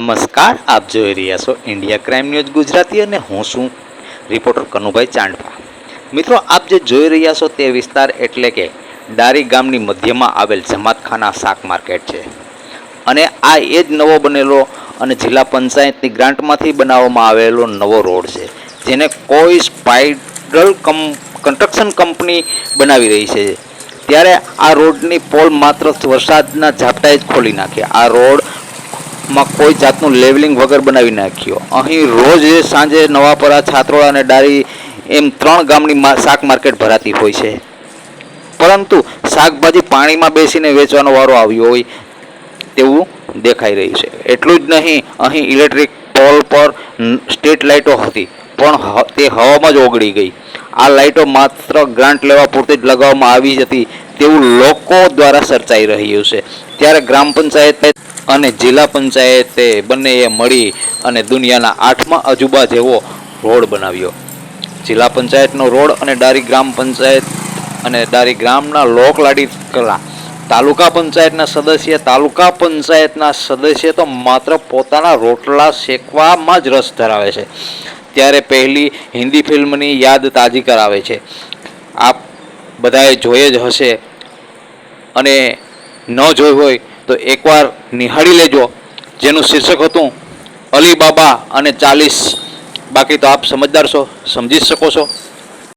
નમસ્કાર, આપ જોઈ રહ્યા છો ઇન્ડિયા ક્રાઇમ ન્યૂઝ ગુજરાતી અને હું છું રિપોર્ટર કનુભાઈ ચાંડપા મિત્રો, આપ જે જોઈ રહ્યા છો તે વિસ્તાર એટલે કે ડારી ગામની મધ્યમાં આવેલ જમાતખાના શાક માર્કેટ છે. અને આ એ જ નવો બનેલો અને જિલ્લા પંચાયતની ગ્રાન્ટમાંથી બનાવવામાં આવેલો નવો રોડ છે, જેને કોઈ સ્પાઇડલ કમ, કન્સ્ટ્રક્શન કંપની બનાવી રહી છે. ત્યારે આ રોડની પોલ માત્ર વરસાદના ઝાપટાએ જ ખોલી નાખી. આ રોડ માં કોઈ જાતનું લેવલિંગ વગર બનાવી નાખ્યો. અહીં રોજ સાંજે નવાપરા, છાત્રોળા અને ડારી એમ ત્રણ ગામની શાક માર્કેટ ભરાતી હોય છે. પરંતુ શાકભાજી પાણીમાં બેસીને વેચવાનો વારો આવ્યો હોય તેવું દેખાઈ રહ્યું છે. એટલું જ નહીં, અહીં ઇલેક્ટ્રિક પોલ પર સ્ટ્રીટ લાઇટો હતી, પણ તે હવામાં જ ઓગળી ગઈ. આ લાઇટો માત્ર ગ્રાન્ટ લેવા પૂરતી જ લગાવવામાં આવી હતી તેવું લોકો દ્વારા ચર્ચાઈ રહ્યું છે. ત્યારે ગ્રામ પંચાયત અને જિલ્લા પંચાયતે બંનેએ મળી અને દુનિયાના આઠમા અજુબા જેવો રોડ બનાવ્યો. જિલ્લા પંચાયતનો રોડ અને ડારી ગ્રામ પંચાયત અને ડારી ગ્રામના લોકલાડી કલા. તાલુકા પંચાયતના સદસ્ય, તાલુકા પંચાયતના સદસ્ય તો માત્ર પોતાના રોટલા શેકવામાં જ રસ ધરાવે છે. ત્યારે પહેલી હિન્દી ફિલ્મની યાદ તાજી કરાવે છે. આપ બધાએ જોઈએ જ હશે. અને ન જોઈ હોય તો એકવાર નિહાળી લેજો. જેનું શીર્ષક હતું અલી બાબા અને ચાલીસ. બાકી તો આપ સમજદાર છો, સમજી શકો છો.